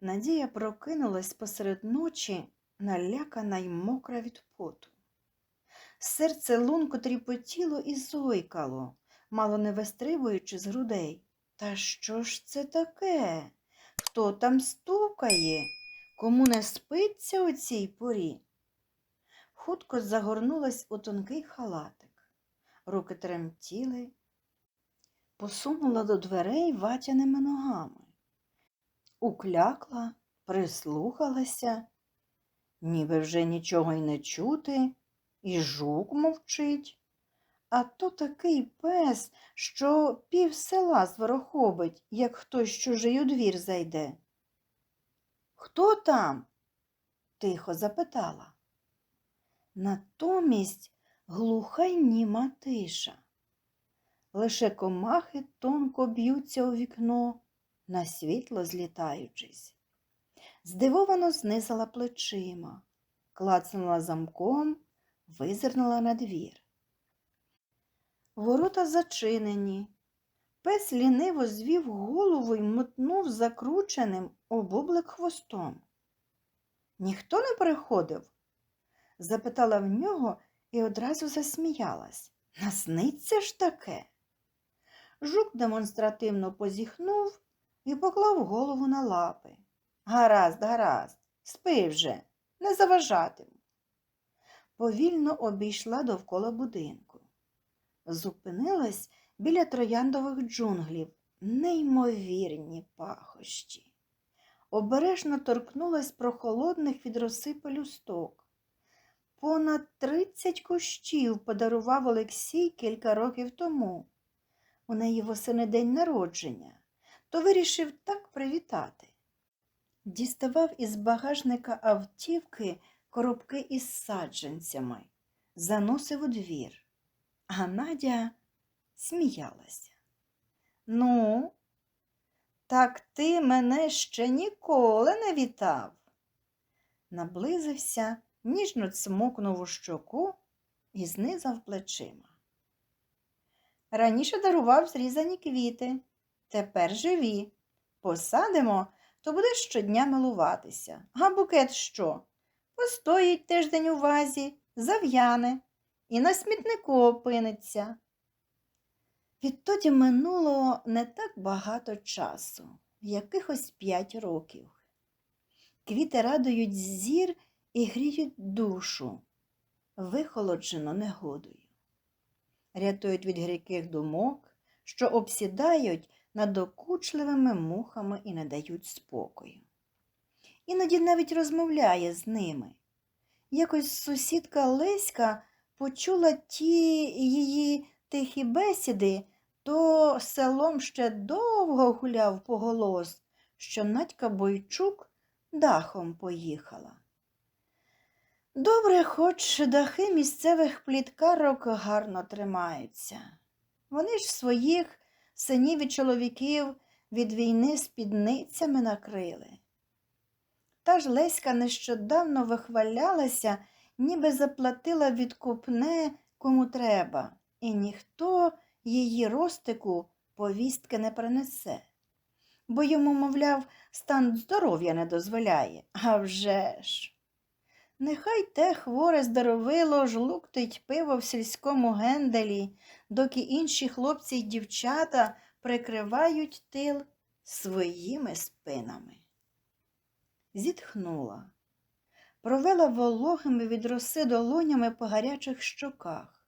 Надія прокинулась посеред ночі, налякана й мокра від поту. Серце лунко тріпотіло і зойкало, мало не вистрибуючи з грудей. Та що ж це таке? Хто там стукає? Кому не спиться у цій порі? Хутко загорнулась у тонкий халатик. Руки тремтіли, посунула до дверей ватяними ногами. Уклякла, прислухалася, ніби вже нічого й не чути, і жук мовчить. А то такий пес, що пів села зворохобить, як хтось чужий у двір зайде. Хто там? тихо запитала. Натомість глуха й німа тиша. Лише комахи тонко б'ються у вікно, на світло злітаючись. Здивовано знизала плечима, клацнула замком, визирнула на двір. Ворота зачинені. Пес ліниво звів голову й мотнув закрученим обублик хвостом. Ніхто не приходив? запитала в нього і одразу засміялась. Насниться ж таке. Жук демонстративно позіхнув і поклав голову на лапи. Гаразд, гаразд, спи вже, не заважатиму. Повільно обійшла довкола будинку. Зупинилась біля трояндових джунглів, неймовірні пахощі. Обережно торкнулась прохолодних від роси пелюсток. Понад тридцять кущів подарував Олексій кілька років тому. У неї восени день народження, то вирішив так привітати. Діставав із багажника автівки коробки із саджанцями, заносив у двір, а Надя сміялася. Ну, так ти мене ще ніколи не вітав. Наблизився, ніжно цмокнув у щоку і знизав плечима. Раніше дарував зрізані квіти, тепер живі. Посадимо, то будеш щодня милуватися. А букет що? Постоїть тиждень у вазі, зав'яне і на смітнику опиниться. Відтоді минуло не так багато часу, якихось п'ять років. Квіти радують зір і гріють душу, вихолоджено негодою. Рятують від гріких думок, що обсідають надокучливими мухами і не дають спокою. Іноді навіть розмовляє з ними. Якось сусідка Леська почула ті її тихі бесіди, то селом ще довго гуляв поголос, що Надька Бойчук дахом поїхала. Добре, хоч дахи місцевих пліткарок гарно тримаються. Вони ж своїх синів і чоловіків від війни спідницями накрили. Та ж Леська нещодавно вихвалялася, ніби заплатила відкупне кому треба, і ніхто її ростику повістки не принесе, бо йому, мовляв, стан здоров'я не дозволяє. А вже ж. Нехай те хворе здоровило жлуктить пиво в сільському генделі, доки інші хлопці й дівчата прикривають тил своїми спинами. Зітхнула, провела вологими від роси долонями по гарячих щоках.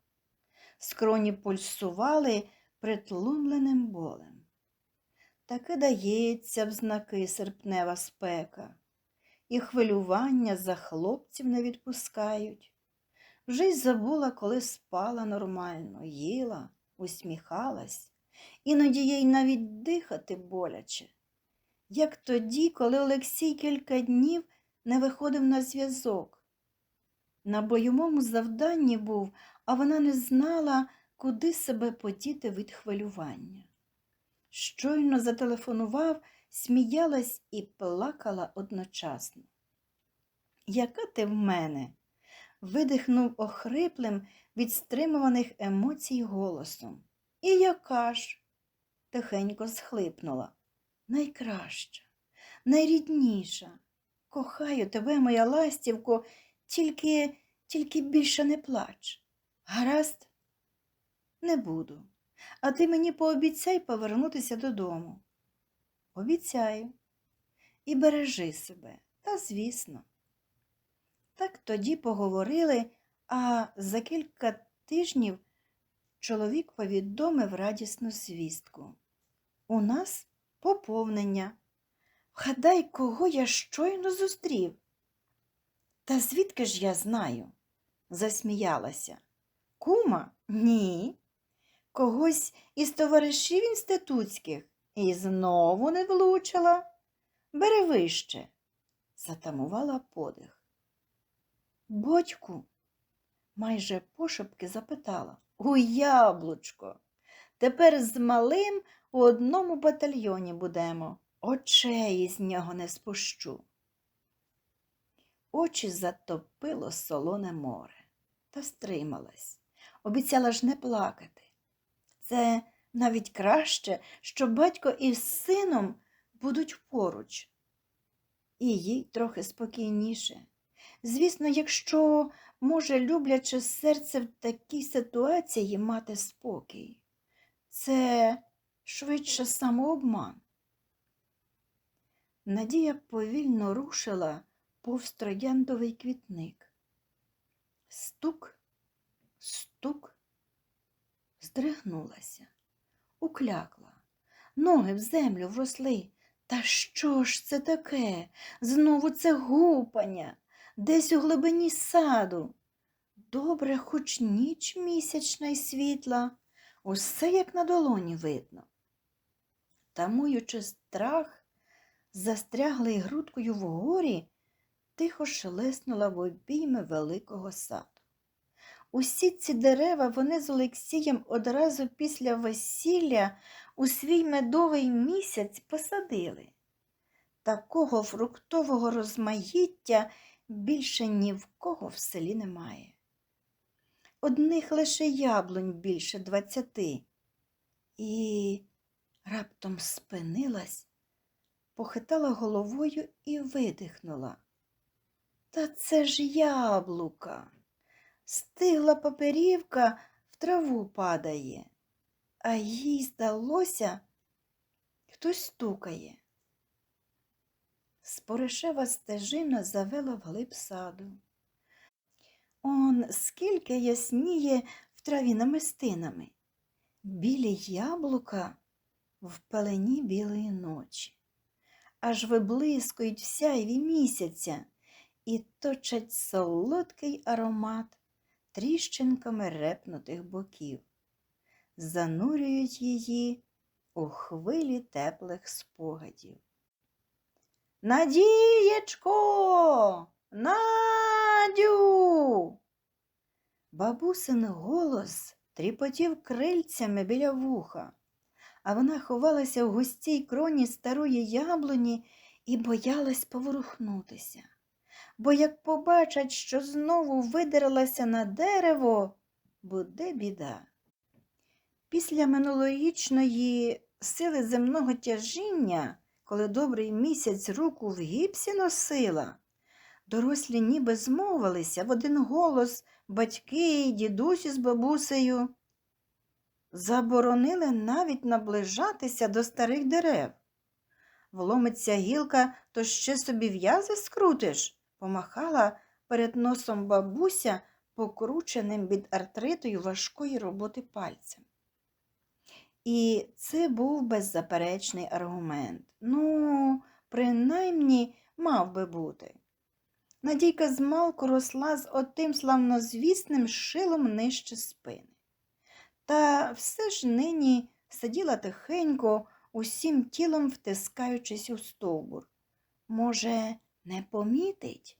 Скроні пульсували притлумленим болем. Таки дається в знаки серпнева спека і хвилювання за хлопців не відпускають. Вже й забула, коли спала нормально, їла, усміхалась, іноді їй навіть дихати боляче, як тоді, коли Олексій кілька днів не виходив на зв'язок. На бойовому завданні був, а вона не знала, куди себе подіти від хвилювання. Щойно зателефонував, сміялась і плакала одночасно. Яка ти в мене? видихнув охриплим від стримуваних емоцій голосом. І яка ж? тихенько схлипнула. Найкраща, найрідніша. Кохаю тебе, моя ластівко, тільки, тільки більше не плач. Гаразд? Не буду. А ти мені пообіцяй повернутися додому. Обіцяю. І бережи себе, та звісно. Так тоді поговорили, а за кілька тижнів чоловік повідомив радісну звістку. У нас поповнення. Вгадай, кого я щойно зустрів. Та звідки ж я знаю? засміялася. Кума? Ні. Когось із товаришів інститутських і знову не влучила. Бери вище, затамувала подих. Бодьку, майже пошепки запитала. У яблучко. Тепер з малим у одному батальйоні будемо. Очей із нього не спущу. Очі затопило солоне море та стрималась. Обіцяла ж не плакати. Це навіть краще, що батько із сином будуть поруч. І їй трохи спокійніше. Звісно, якщо може любляче серце в такій ситуації мати спокій. Це швидше самообман. Надія повільно рушила повз квітник. Стук, стук, здригнулася, уклякла, ноги в землю вросли. Та що ж це таке? Знову це гупання, десь у глибині саду. Добре, хоч ніч місячна й світла, усе як на долоні видно. Тамуючи страх, застряглий грудкою вгорі, тихо шелеснула в обійми великого саду. Усі ці дерева вони з Олексієм одразу після весілля у свій медовий місяць посадили. Такого фруктового розмаїття більше ні в кого в селі немає. Одних лише яблунь більше двадцяти. І раптом спинилась, похитала головою і видихнула. Та це ж яблука. Стигла паперівка в траву падає, а їй здалося, хтось стукає. Споришева стежина завела вглиб саду. Он скільки ясніє в траві намистинами. Білі яблука в пелені білої ночі, аж виблискують в сяйві місяця і точать солодкий аромат тріщинками репнутих боків, занурюють її у хвилі теплих спогадів. Надієчко, Надю. Бабусин голос тріпотів крильцями біля вуха, а вона ховалася в густій кроні старої яблуні і боялась поворухнутися. Бо як побачать, що знову видерлася на дерево, буде біда. Після минулорічної сили земного тяжіння коли добрий місяць руку в гіпсі носила. Дорослі ніби змовилися в один голос батьки й дідусі з бабусею. Заборонили навіть наближатися до старих дерев. Вломиться гілка, то ще собі в'язи скрутиш, помахала перед носом бабуся, покрученим від артритою важкої роботи пальцем. І це був беззаперечний аргумент. Ну, принаймні, мав би бути. Надійка змалку росла з отим славнозвісним шилом нижче спини. Та все ж нині сиділа тихенько, усім тілом втискаючись у стовбур. Може, не помітить?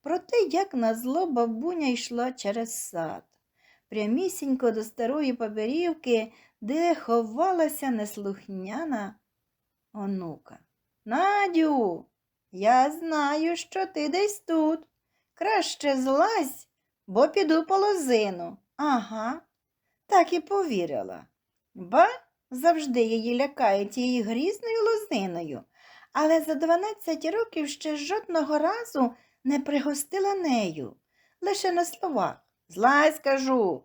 Проте, як назло, бабуня йшла через сад, прямісінько до старої паперівки, де ховалася неслухняна онука. Надю, я знаю, що ти десь тут. Краще злазь, бо піду по лозину. Ага, так і повірила. Ба завжди її лякає тією грізною лозиною, але за 12 років ще жодного разу не пригостила нею, лише на словах. Злазь скажу.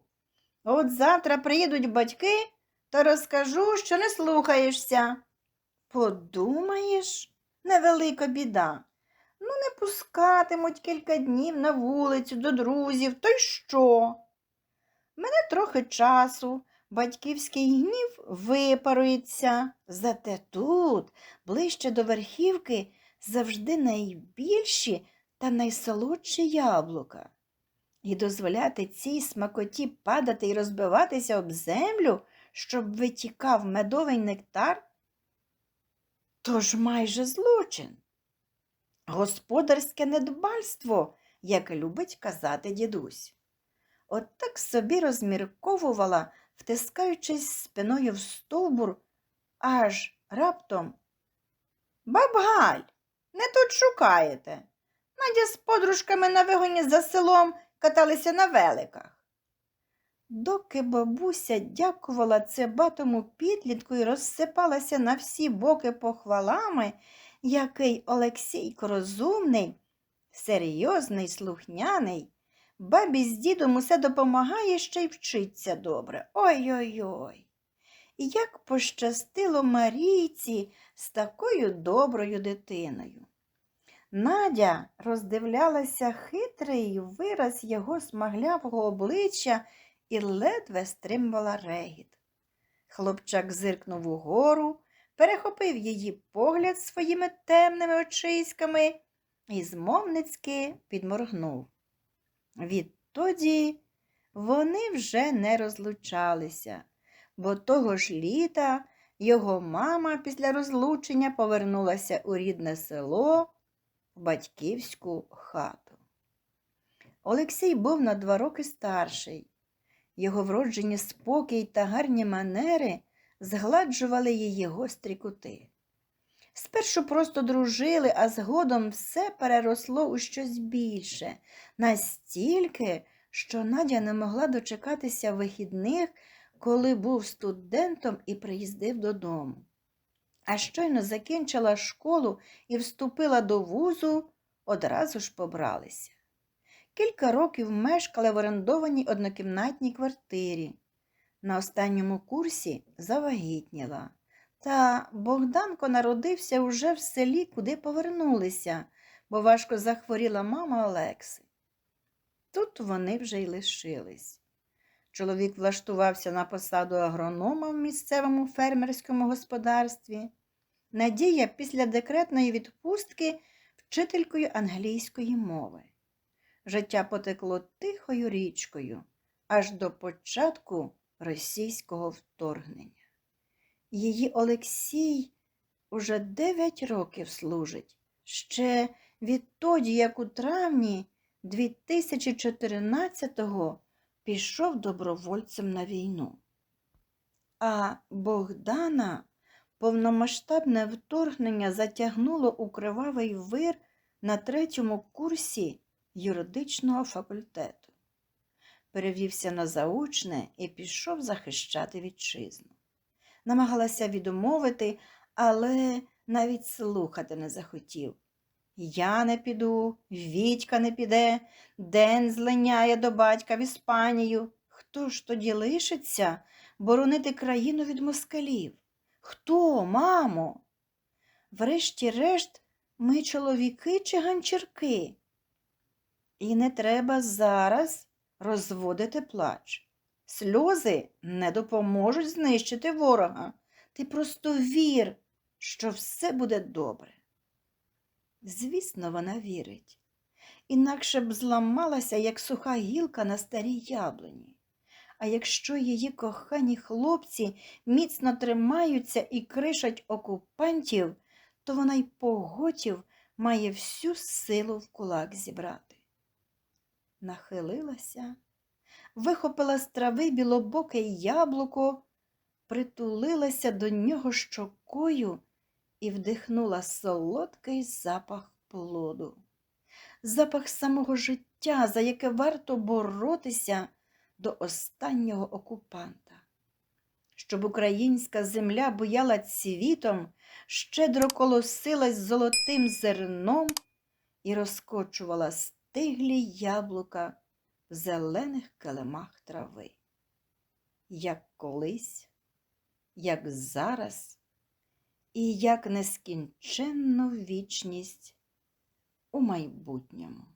От завтра приїдуть батьки, то розкажу, що не слухаєшся. Подумаєш, невелика біда. Ну, не пускатимуть кілька днів на вулицю до друзів, то й що? Мене трохи часу, батьківський гнів випарується. Зате тут, ближче до верхівки, завжди найбільші та найсолодші яблука. І дозволяти цій смакоті падати і розбиватися об землю, щоб витікав медовий нектар, тож майже злочин. Господарське недбальство, як любить казати дідусь. От так собі розмірковувала, втискаючись спиною в стовбур, аж раптом. Бабгаль, не тут шукаєте. Надя з подружками на вигоні за селом каталися на великах. Доки бабуся дякувала цебатому підлітку і розсипалася на всі боки похвалами, який Олексійко розумний, серйозний, слухняний, бабі з дідом усе допомагає ще й вчиться добре. Ой-ой-ой. Як пощастило Марійці з такою доброю дитиною. Надя роздивлялася хитрий вираз його смаглявого обличчя і ледве стримувала регіт. Хлопчак зиркнув угору, перехопив її погляд своїми темними очиськами і змовницьки підморгнув. Відтоді вони вже не розлучалися, бо того ж літа його мама після розлучення повернулася у рідне село в батьківську хату. Олексій був на два роки старший. Його вроджені спокій та гарні манери згладжували її гострі кути. Спершу просто дружили, а згодом все переросло у щось більше, настільки, що Надя не могла дочекатися вихідних, коли був студентом і приїздив додому. А щойно закінчила школу і вступила до вузу, одразу ж побралися. Кілька років мешкали в орендованій однокімнатній квартирі. На останньому курсі завагітніла. Та Богданко народився уже в селі, куди повернулися, бо важко захворіла мама Олекси. Тут вони вже й лишились. Чоловік влаштувався на посаду агронома в місцевому фермерському господарстві. Надія після декретної відпустки вчителькою англійської мови. Життя потекло тихою річкою аж до початку російського вторгнення. Її Олексій уже дев'ять років служить, ще відтоді, як у травні 2014-го пішов добровольцем на війну. А Богдана повномасштабне вторгнення затягнуло у кривавий вир на третьому курсі юридичного факультету. Перевівся на заочне і пішов захищати вітчизну. Намагалася відмовити, але навіть слухати не захотів. Я не піду, Вітька не піде, Ден злиняє до батька в Іспанію. Хто ж тоді лишиться боронити країну від москалів? Хто, мамо? Врешті-решт, ми чоловіки чи ганчірки. І не треба зараз розводити плач. Сльози не допоможуть знищити ворога. Ти просто вір, що все буде добре. Звісно, вона вірить, інакше б зламалася, як суха гілка на старій яблуні. А якщо її кохані хлопці міцно тримаються і кришать окупантів, то вона й поготів має всю силу в кулак зібрати. Нахилилася, вихопила з трави білобоке яблуко, притулилася до нього щокою і вдихнула солодкий запах плоду, запах самого життя, за яке варто боротися до останнього окупанта. щоб українська земля буяла цвітом, щедро колосилась золотим зерном і розкочувала стиглі яблука в зелених килимах трави. Як колись, як зараз, і як нескінченну вічність у майбутньому.